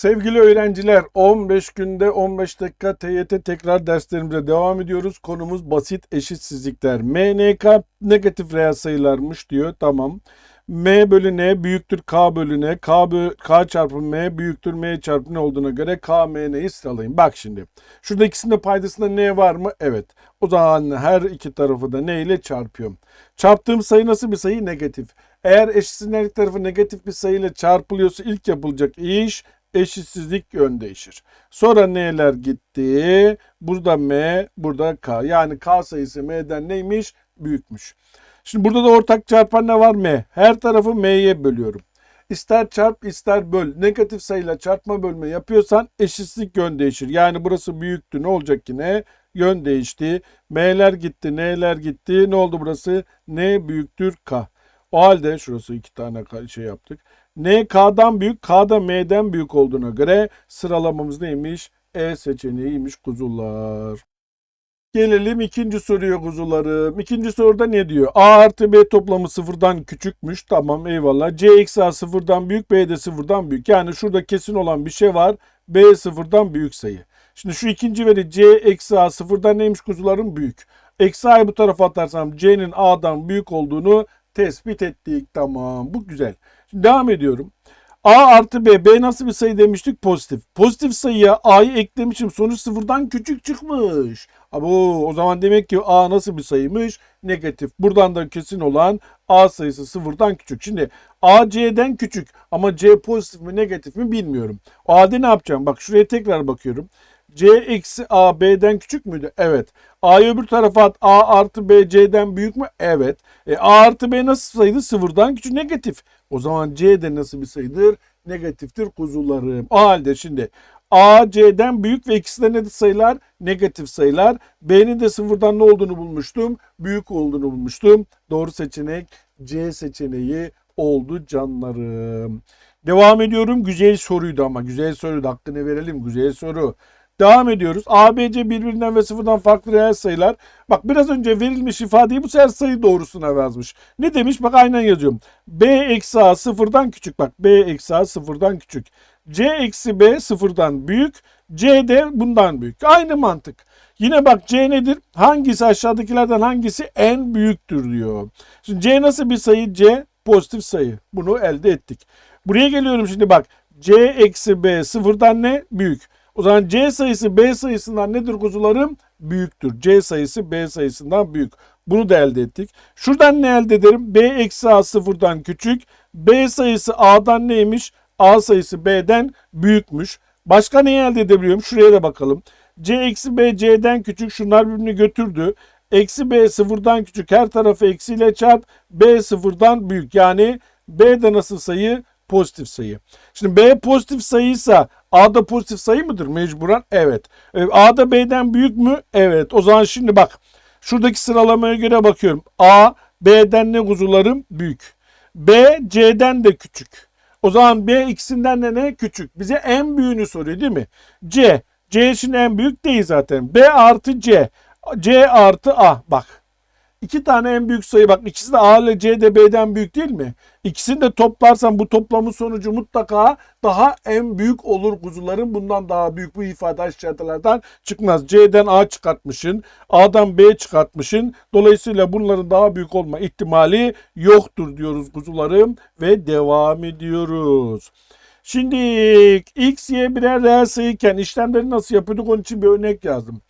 Sevgili öğrenciler 15 günde 15 dakika TYT tekrar derslerimize devam ediyoruz. Konumuz basit eşitsizlikler. MNK negatif reel sayılarmış diyor. Tamam. M bölü N büyüktür K bölü N. K, bö- K çarpı M büyüktür M çarpı N olduğuna göre K, M, N'yi sıralayın. Bak şimdi. Şurada ikisinin de paydasında N var mı? Evet. O zaman her iki tarafı da N ile çarpıyorum. Çarptığım sayı nasıl bir sayı? Negatif. Eğer iki tarafı negatif bir sayıyla çarpılıyorsa ilk yapılacak iş eşitsizlik yön değişir. Sonra n'ler gitti. Burada m, burada k. Yani k sayısı m'den neymiş? Büyükmüş. Şimdi burada da ortak çarpan ne var? m. Her tarafı m'ye bölüyorum. İster çarp ister böl. Negatif sayıyla çarpma bölme yapıyorsan eşitsizlik yön değişir. Yani burası büyüktü. Ne olacak yine? Yön değişti. M'ler gitti, n'ler gitti. Ne oldu burası? n büyüktür k. O halde şurası iki tane şey yaptık. N K'dan büyük, K M'den büyük olduğuna göre sıralamamız neymiş? E seçeneğiymiş kuzular. Gelelim ikinci soruya kuzularım. İkinci soruda ne diyor? A artı B toplamı sıfırdan küçükmüş. Tamam eyvallah. C eksi A sıfırdan büyük, B de sıfırdan büyük. Yani şurada kesin olan bir şey var. B sıfırdan büyük sayı. Şimdi şu ikinci veri C eksi A sıfırdan neymiş kuzularım? Büyük. Eksi A'yı bu tarafa atarsam C'nin A'dan büyük olduğunu tespit ettik. Tamam bu güzel. Şimdi devam ediyorum. A artı B. B nasıl bir sayı demiştik? Pozitif. Pozitif sayıya A'yı eklemişim. Sonuç sıfırdan küçük çıkmış. Abo, o zaman demek ki A nasıl bir sayıymış? Negatif. Buradan da kesin olan A sayısı sıfırdan küçük. Şimdi A C'den küçük ama C pozitif mi negatif mi bilmiyorum. O halde ne yapacağım? Bak şuraya tekrar bakıyorum. C eksi A B'den küçük müydü? Evet. A'yı öbür tarafa at. A artı B C'den büyük mü? Evet. E, A artı B nasıl sayıydı? Sıfırdan küçük negatif. O zaman C de nasıl bir sayıdır? Negatiftir kuzularım. O halde şimdi A C'den büyük ve ikisi de ne sayılar? Negatif sayılar. B'nin de sıfırdan ne olduğunu bulmuştum? Büyük olduğunu bulmuştum. Doğru seçenek C seçeneği oldu canlarım. Devam ediyorum. Güzel soruydu ama. Güzel soruydu. Hakkını verelim. Güzel soru. Devam ediyoruz. A, B, C birbirinden ve sıfırdan farklı reel sayılar. Bak biraz önce verilmiş ifadeyi bu sefer sayı doğrusuna yazmış. Ne demiş? Bak aynen yazıyorum. B eksi A sıfırdan küçük. Bak B eksi A sıfırdan küçük. C eksi B sıfırdan büyük. C de bundan büyük. Aynı mantık. Yine bak C nedir? Hangisi aşağıdakilerden hangisi en büyüktür diyor. Şimdi C nasıl bir sayı? C pozitif sayı. Bunu elde ettik. Buraya geliyorum şimdi bak. C eksi B sıfırdan ne? Büyük. O zaman C sayısı B sayısından nedir kuzularım? Büyüktür. C sayısı B sayısından büyük. Bunu da elde ettik. Şuradan ne elde ederim? B eksi A sıfırdan küçük. B sayısı A'dan neymiş? A sayısı B'den büyükmüş. Başka neyi elde edebiliyorum? Şuraya da bakalım. C eksi B C'den küçük. Şunlar birbirini götürdü. Eksi B sıfırdan küçük. Her tarafı eksiyle çarp. B sıfırdan büyük. Yani B de nasıl sayı? Pozitif sayı. Şimdi B pozitif sayıysa A da pozitif sayı mıdır mecburen? Evet. E, A da B'den büyük mü? Evet. O zaman şimdi bak. Şuradaki sıralamaya göre bakıyorum. A B'den ne kuzularım? Büyük. B C'den de küçük. O zaman B ikisinden de ne? Küçük. Bize en büyüğünü soruyor değil mi? C. C için en büyük değil zaten. B artı C. C artı A. Bak. İki tane en büyük sayı bak ikisi de A ile C de B'den büyük değil mi? İkisini de toplarsan bu toplamın sonucu mutlaka daha en büyük olur kuzuların. Bundan daha büyük bu ifade aşağıdalardan çıkmaz. C'den A çıkartmışın, A'dan B çıkartmışın. Dolayısıyla bunların daha büyük olma ihtimali yoktur diyoruz kuzularım ve devam ediyoruz. Şimdi x, y birer reel sayıyken işlemleri nasıl yapıyorduk onun için bir örnek yazdım.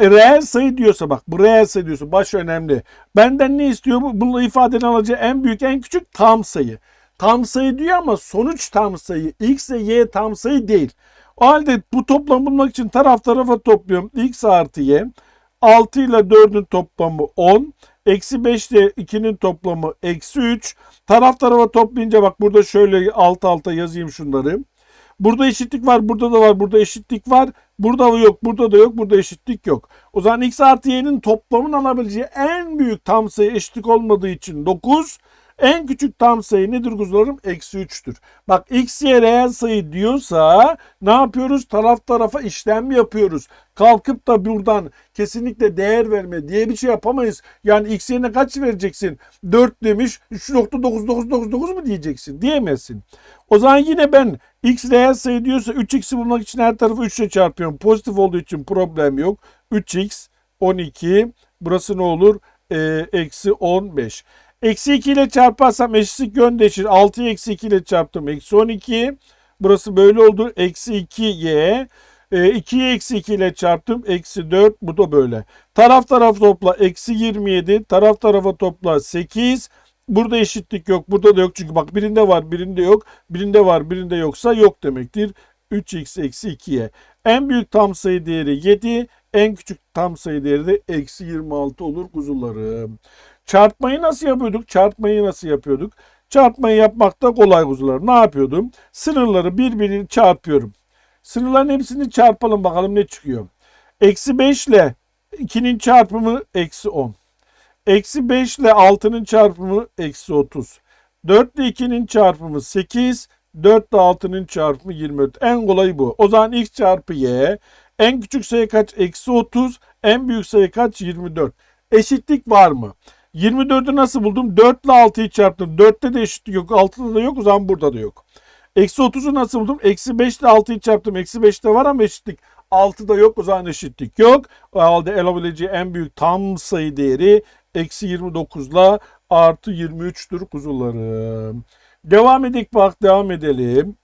Reel sayı diyorsa bak bu reel sayı diyorsa baş önemli. Benden ne istiyor bu? Bununla ifadenin alacağı en büyük en küçük tam sayı. Tam sayı diyor ama sonuç tam sayı. X ile Y tam sayı değil. O halde bu toplam bulmak için taraf tarafa topluyorum. X artı Y. 6 ile 4'ün toplamı 10. Eksi 5 ile 2'nin toplamı eksi 3. Taraf tarafa toplayınca bak burada şöyle alt alta yazayım şunları. Burada eşitlik var, burada da var, burada eşitlik var. Burada yok, burada da yok, burada eşitlik yok. O zaman x artı y'nin toplamın alabileceği en büyük tam sayı eşitlik olmadığı için 9. En küçük tam sayı nedir kuzularım? Eksi 3'tür. Bak x, y reel sayı diyorsa ne yapıyoruz? Taraf tarafa işlem yapıyoruz. Kalkıp da buradan kesinlikle değer verme diye bir şey yapamayız. Yani x yerine kaç vereceksin? 4 demiş 3.9999 mu diyeceksin? Diyemezsin. O zaman yine ben x reel sayı diyorsa 3x'i bulmak için her tarafı 3 ile çarpıyorum. Pozitif olduğu için problem yok. 3x 12 burası ne olur? Ee, eksi 15. Eksi 2 ile çarparsam eşitlik yön değişir. 6'yı eksi 2 ile çarptım. Eksi 12. Burası böyle oldu. Eksi 2y. E, 2'yi eksi 2 ile çarptım. Eksi 4. Bu da böyle. Taraf taraf topla. Eksi 27. Taraf tarafa topla. 8. Burada eşitlik yok. Burada da yok. Çünkü bak birinde var birinde yok. Birinde var birinde yoksa yok demektir. 3x eksi 2y. En büyük tam sayı değeri 7. En küçük tam sayı değeri de eksi 26 olur kuzularım. Çarpmayı nasıl yapıyorduk? Çarpmayı nasıl yapıyorduk? Çarpmayı yapmakta kolay kuzular. Ne yapıyordum? Sınırları birbirini çarpıyorum. Sınırların hepsini çarpalım bakalım ne çıkıyor. Eksi 5 ile 2'nin çarpımı eksi 10. Eksi 5 ile 6'nın çarpımı eksi 30. 4 ile 2'nin çarpımı 8. 4 ile 6'nın çarpımı 24. En kolayı bu. O zaman x çarpı y. En küçük sayı kaç? Eksi 30. En büyük sayı kaç? 24. Eşitlik var mı? 24'ü nasıl buldum? 4 ile 6'yı çarptım. 4'te de eşitlik yok. 6'da da yok. O zaman burada da yok. Eksi 30'u nasıl buldum? Eksi 5 ile 6'yı çarptım. Eksi 5'te var ama eşitlik. 6'da yok. O zaman eşitlik yok. O halde alabileceği en büyük tam sayı değeri eksi 29 ile artı 23'tür kuzularım. Devam edik bak devam edelim.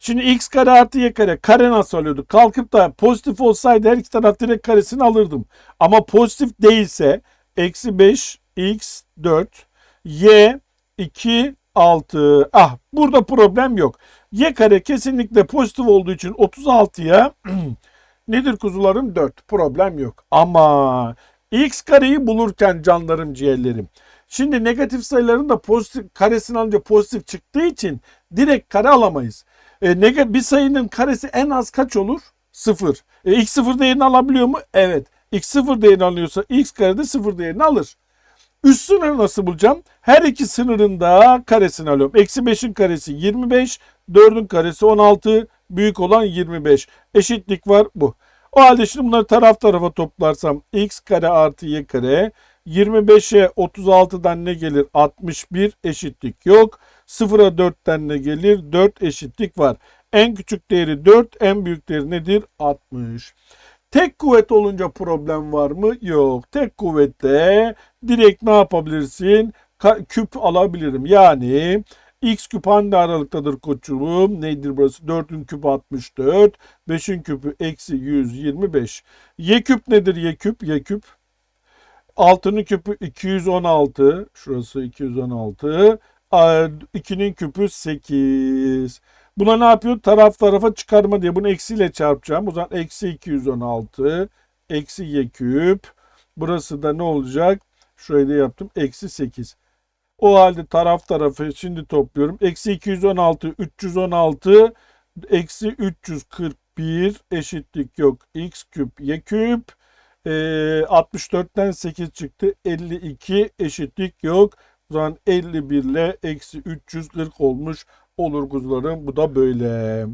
Şimdi x kare artı y kare. Kare nasıl alıyorduk? Kalkıp da pozitif olsaydı her iki taraf direkt karesini alırdım. Ama pozitif değilse eksi 5 x 4 y 2 6. Ah burada problem yok. Y kare kesinlikle pozitif olduğu için 36'ya nedir kuzularım 4. Problem yok. Ama x kareyi bulurken canlarım ciğerlerim. Şimdi negatif sayıların da pozitif karesini alınca pozitif çıktığı için direkt kare alamayız. E, bir sayının karesi en az kaç olur? 0. E, x 0 değerini alabiliyor mu? Evet. X 0 değerini alıyorsa x kare de 0 değerini alır. Üst sınırı nasıl bulacağım? Her iki sınırın da karesini alıyorum. Eksi 5'in karesi 25, 4'ün karesi 16, büyük olan 25. Eşitlik var bu. O halde şimdi bunları taraf tarafa toplarsam x kare artı y kare 25'e 36'dan ne gelir? 61 eşitlik yok. 0'a 4'ten ne gelir? 4 eşitlik var. En küçük değeri 4, en büyük değeri nedir? 60. Tek kuvvet olunca problem var mı? Yok. Tek kuvvetle direkt ne yapabilirsin? Ka- küp alabilirim. Yani x küp hangi aralıktadır koçum? Nedir burası? 4'ün küpü 64. 5'in küpü eksi 125. Y küp nedir y küp? Y küp 6'nın küpü 216. Şurası 216. 2'nin küpü 8. Buna ne yapıyor? Taraf tarafa çıkarma diye. Bunu eksiyle çarpacağım. O zaman eksi 216. Eksi y küp. Burası da ne olacak? Da yaptım. Eksi 8. O halde taraf tarafı şimdi topluyorum. Eksi 216, 316, eksi 341 eşitlik yok. X küp, y küp. E, 64'ten 8 çıktı. 52 eşitlik yok. O zaman 51 ile eksi 340 olmuş olur kuzularım. Bu da böyle.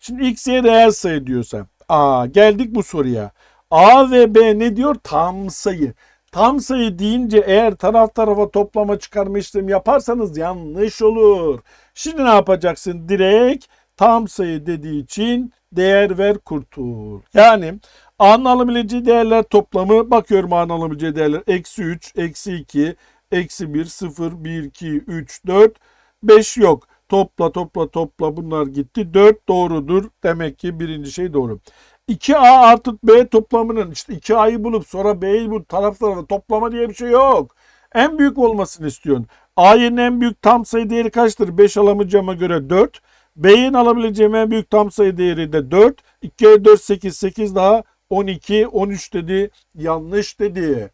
Şimdi x, y reel sayı diyorsa. Aa, geldik bu soruya. A ve B ne diyor? Tam sayı. Tam sayı deyince eğer taraf tarafa toplama çıkarma işlemi yaparsanız yanlış olur. Şimdi ne yapacaksın? Direkt tam sayı dediği için değer ver kurtul. Yani A'nın alabileceği değerler toplamı bakıyorum A'nın alabileceği değerler eksi 3, eksi 2, eksi 1, 0, 1, 2, 3, 4, 5 yok. Topla topla topla bunlar gitti. 4 doğrudur. Demek ki birinci şey doğru. 2A artı B toplamının işte 2A'yı bulup sonra B'yi bulup taraflarına toplama diye bir şey yok. En büyük olmasını istiyorsun. A'nın en büyük tam sayı değeri kaçtır? 5 alamayacağıma göre 4. B'nin alabileceğim en büyük tam sayı değeri de 4. 2'ye 4 8 8 daha 12 13 dedi. Yanlış dedi.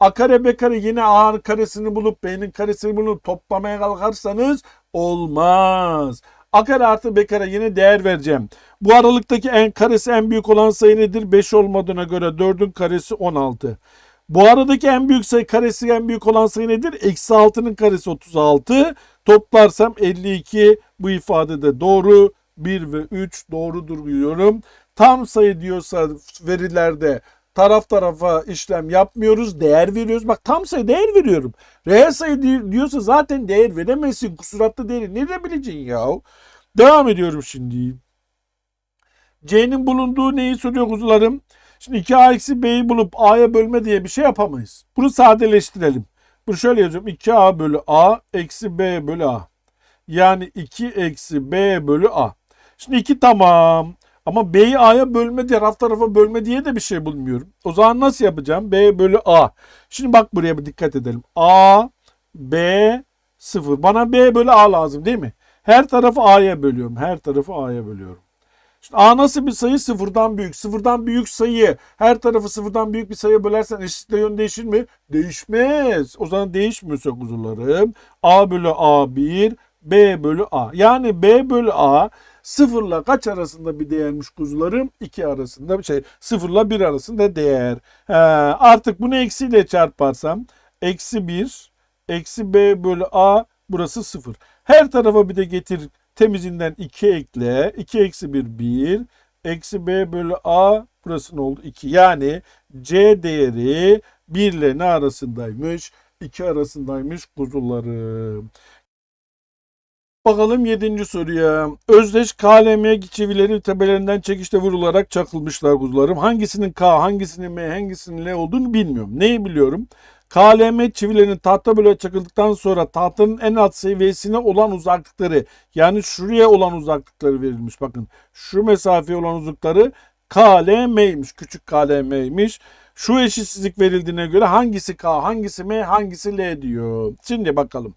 A kare B kare yine A'nın karesini bulup B'nin karesini bulup toplamaya kalkarsanız olmaz. A kare artı B kare yine değer vereceğim. Bu aralıktaki en karesi en büyük olan sayı nedir? 5 olmadığına göre 4'ün karesi 16. Bu aradaki en büyük sayı karesi en büyük olan sayı nedir? Eksi 6'nın karesi 36. Toplarsam 52. Bu ifade de doğru. 1 ve 3 doğrudur diyorum. Tam sayı diyorsa verilerde taraf tarafa işlem yapmıyoruz. Değer veriyoruz. Bak tam sayı değer veriyorum. Reel sayı di- diyorsa zaten değer veremezsin. Kusuratlı değeri ne bileceksin ya? Devam ediyorum şimdi. C'nin bulunduğu neyi soruyor kuzularım? Şimdi 2A eksi B'yi bulup A'ya bölme diye bir şey yapamayız. Bunu sadeleştirelim. Bunu şöyle yazıyorum. 2A bölü A eksi B bölü A. Yani 2 eksi B bölü A. Şimdi 2 tamam. Ama B'yi A'ya bölme diye, raf tarafa bölme diye de bir şey bulmuyorum. O zaman nasıl yapacağım? B bölü A. Şimdi bak buraya bir dikkat edelim. A, B, 0. Bana B bölü A lazım değil mi? Her tarafı A'ya bölüyorum. Her tarafı A'ya bölüyorum. Şimdi A nasıl bir sayı? Sıfırdan büyük. Sıfırdan büyük sayı. Her tarafı sıfırdan büyük bir sayıya bölersen eşitle yön değişir mi? Değişmez. O zaman değişmiyorsa kuzularım. A bölü A1, B bölü A. Yani B bölü A sıfırla kaç arasında bir değermiş kuzularım? 2 arasında şey sıfırla 1 arasında değer. He, artık bunu eksiyle çarparsam eksi 1 eksi B bölü A burası 0. Her tarafa bir de getir temizinden 2 ekle. 2 eksi 1 1 eksi B bölü A burası ne oldu? 2. Yani C değeri 1 ile ne arasındaymış? 2 arasındaymış kuzularım. Bakalım 7. soruya. Özdeş KLM çivileri tepelerinden çekişte vurularak çakılmışlar kuzularım. Hangisinin K, hangisinin M, hangisinin L olduğunu bilmiyorum. Neyi biliyorum? KLM çivilerinin tahta böyle çakıldıktan sonra tahtanın en alt seviyesine olan uzaklıkları yani şuraya olan uzaklıkları verilmiş. Bakın şu mesafeye olan uzaklıkları KLM'ymiş. Küçük KLM'ymiş. Şu eşitsizlik verildiğine göre hangisi K, hangisi M, hangisi L diyor. Şimdi bakalım.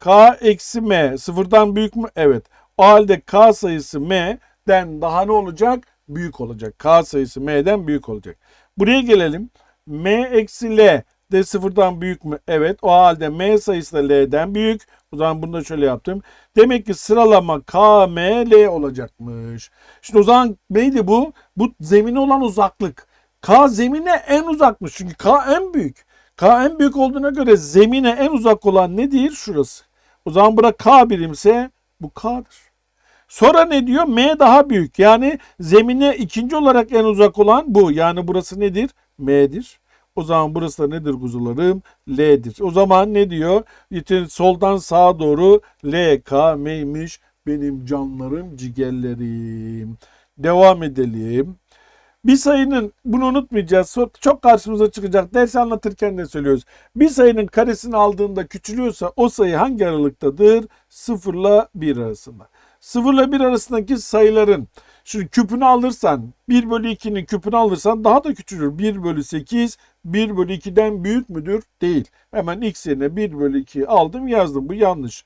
K eksi M sıfırdan büyük mü? Evet. O halde K sayısı M'den daha ne olacak? Büyük olacak. K sayısı M'den büyük olacak. Buraya gelelim. M eksi L de sıfırdan büyük mü? Evet. O halde M sayısı da L'den büyük. O zaman bunu da şöyle yaptım. Demek ki sıralama K, M, L olacakmış. Şimdi o zaman neydi bu? Bu zemine olan uzaklık. K zemine en uzakmış. Çünkü K en büyük. K en büyük olduğuna göre zemine en uzak olan nedir? Şurası. O zaman bura K birimse bu K'dır. Sonra ne diyor? M daha büyük. Yani zemine ikinci olarak en uzak olan bu. Yani burası nedir? M'dir. O zaman burası da nedir kuzularım? L'dir. O zaman ne diyor? İşte soldan sağa doğru L, K, M'ymiş benim canlarım, cigerlerim. Devam edelim. Bir sayının bunu unutmayacağız. Çok karşımıza çıkacak. Ders anlatırken de söylüyoruz. Bir sayının karesini aldığında küçülüyorsa o sayı hangi aralıktadır? 0 ile 1 arasında. 0 ile 1 arasındaki sayıların şimdi küpünü alırsan 1 bölü 2'nin küpünü alırsan daha da küçülür. 1 bölü 8 1 bölü 2'den büyük müdür? Değil. Hemen x yerine 1 bölü 2'yi aldım yazdım. Bu yanlış.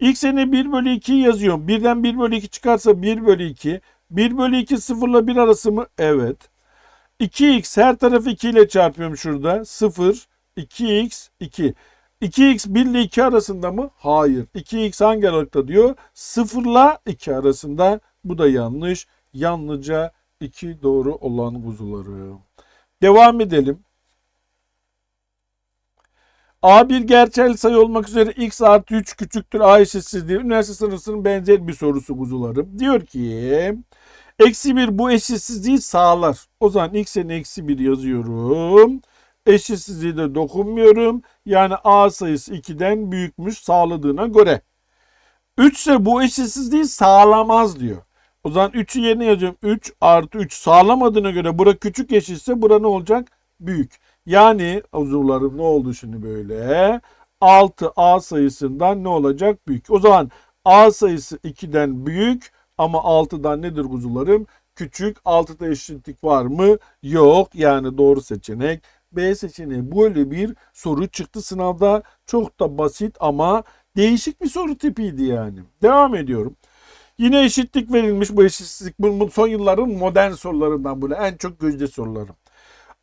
X yerine 1 bölü 2'yi yazıyorum. Birden 1 bölü 2 çıkarsa 1 bölü 2. 1 bölü 2 0 ile 1 arası mı? Evet. 2x her tarafı 2 ile çarpıyorum şurada. 0, 2x, 2. 2x 1 ile 2 arasında mı? Hayır. 2x hangi aralıkta diyor? 0 ile 2 arasında. Bu da yanlış. Yalnızca 2 doğru olan kuzuları. Devam edelim. A bir gerçel sayı olmak üzere x artı 3 küçüktür A eşitsizliği. Üniversite sınıfının benzer bir sorusu kuzularım. Diyor ki eksi 1 bu eşitsizliği sağlar. O zaman x'in eksi 1 yazıyorum. Eşitsizliği de dokunmuyorum. Yani A sayısı 2'den büyükmüş sağladığına göre. 3 ise bu eşitsizliği sağlamaz diyor. O zaman 3'ü yerine yazıyorum. 3 artı 3 sağlamadığına göre bura küçük eşitse bura ne olacak? Büyük. Yani uzuvlarım ne oldu şimdi böyle? 6 A sayısından ne olacak? Büyük. O zaman A sayısı 2'den büyük ama 6'dan nedir kuzularım? Küçük. 6'da eşitlik var mı? Yok. Yani doğru seçenek B seçeneği. Böyle bir soru çıktı sınavda. Çok da basit ama değişik bir soru tipiydi yani. Devam ediyorum. Yine eşitlik verilmiş bu eşitsizlik. Bu son yılların modern sorularından böyle en çok gözde sorularım.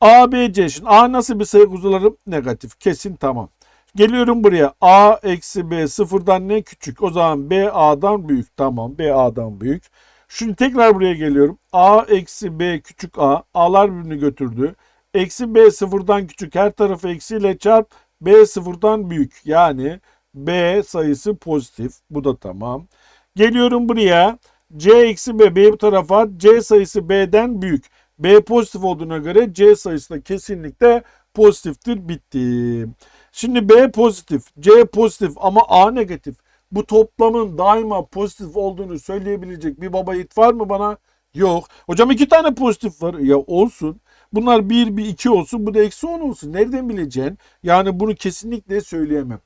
A, B, C. Şimdi A nasıl bir sayı kuzularım? Negatif. Kesin tamam. Geliyorum buraya. A eksi B sıfırdan ne küçük? O zaman B A'dan büyük. Tamam. B A'dan büyük. Şimdi tekrar buraya geliyorum. A eksi B küçük A. A'lar birbirini götürdü. Eksi B sıfırdan küçük. Her tarafı eksiyle çarp. B sıfırdan büyük. Yani B sayısı pozitif. Bu da tamam. Geliyorum buraya. C eksi B. B bu tarafa. C sayısı B'den büyük. B pozitif olduğuna göre C sayısı da kesinlikle pozitiftir. Bitti. Şimdi B pozitif, C pozitif ama A negatif. Bu toplamın daima pozitif olduğunu söyleyebilecek bir baba yiğit var mı bana? Yok. Hocam iki tane pozitif var. Ya olsun. Bunlar bir, bir iki olsun. Bu da eksi on olsun. Nereden bileceksin? Yani bunu kesinlikle söyleyemem.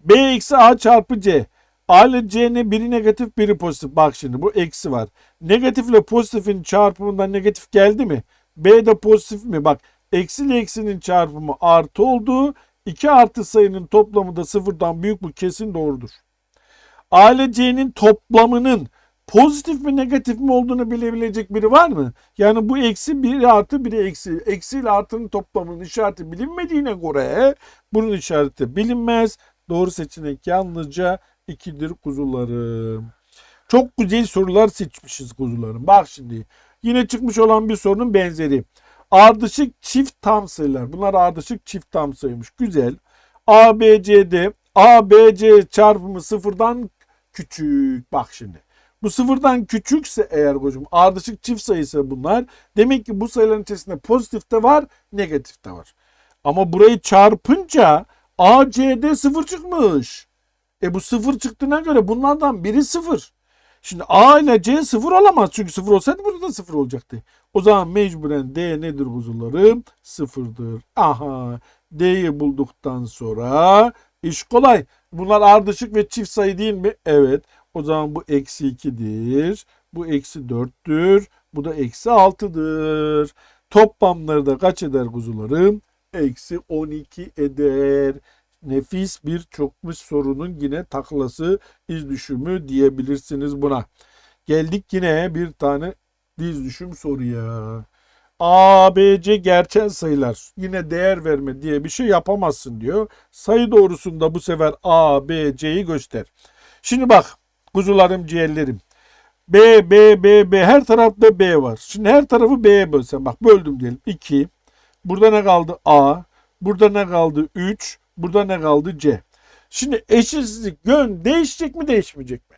B eksi A çarpı C. A ile C'nin biri negatif biri pozitif. Bak şimdi bu eksi var. Negatifle pozitifin çarpımından negatif geldi mi? B de pozitif mi? Bak eksi ile eksinin çarpımı artı oldu. 2 artı sayının toplamı da sıfırdan büyük bu kesin doğrudur. A ile C'nin toplamının pozitif mi negatif mi olduğunu bilebilecek biri var mı? Yani bu eksi biri artı biri eksi. Eksi ile artının toplamının işareti bilinmediğine göre bunun işareti bilinmez. Doğru seçenek yalnızca 2'dir kuzularım. Çok güzel sorular seçmişiz kuzularım. Bak şimdi yine çıkmış olan bir sorunun benzeri. Ardışık çift tam sayılar. Bunlar ardışık çift tam sayıymış. Güzel. A, B, C'de A, B, C çarpımı sıfırdan küçük. Bak şimdi. Bu sıfırdan küçükse eğer hocam ardışık çift sayısı bunlar. Demek ki bu sayıların içerisinde pozitif de var, negatif de var. Ama burayı çarpınca A, C'de sıfır çıkmış. E bu sıfır çıktığına göre bunlardan biri sıfır. Şimdi A ile C sıfır olamaz. Çünkü sıfır olsaydı burada da sıfır olacaktı. O zaman mecburen D nedir kuzularım? Sıfırdır. Aha D'yi bulduktan sonra iş kolay. Bunlar ardışık ve çift sayı değil mi? Evet. O zaman bu eksi 2'dir. Bu eksi 4'tür. Bu da eksi 6'dır. Toplamları da kaç eder kuzularım? Eksi 12 eder nefis bir çokmuş sorunun yine taklası iz düşümü diyebilirsiniz buna. Geldik yine bir tane diz düşüm soruya. A, B, C gerçel sayılar. Yine değer verme diye bir şey yapamazsın diyor. Sayı doğrusunda bu sefer A, B, C'yi göster. Şimdi bak kuzularım ciğerlerim. B, B, B, B her tarafta B var. Şimdi her tarafı B'ye bölsem bak böldüm diyelim 2. Burada ne kaldı? A. Burada ne kaldı? 3. Burada ne kaldı? C. Şimdi eşitsizlik yön değişecek mi değişmeyecek mi?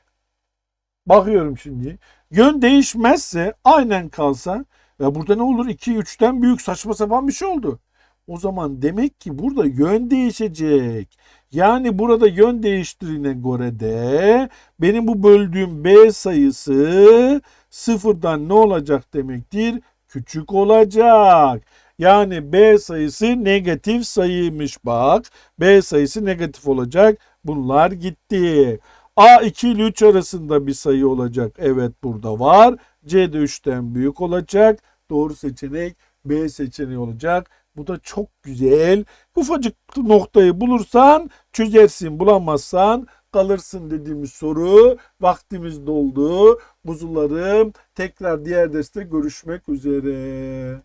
Bakıyorum şimdi. Yön değişmezse aynen kalsa ya burada ne olur? 2 3'ten büyük saçma sapan bir şey oldu. O zaman demek ki burada yön değişecek. Yani burada yön değiştirine göre de benim bu böldüğüm B sayısı sıfırdan ne olacak demektir? Küçük olacak. Yani B sayısı negatif sayıymış bak. B sayısı negatif olacak. Bunlar gitti. A 2 ile 3 arasında bir sayı olacak. Evet burada var. C de 3'ten büyük olacak. Doğru seçenek B seçeneği olacak. Bu da çok güzel. Ufacık noktayı bulursan çözersin. Bulamazsan kalırsın dediğimiz soru. Vaktimiz doldu. Kuzularım tekrar diğer derste görüşmek üzere.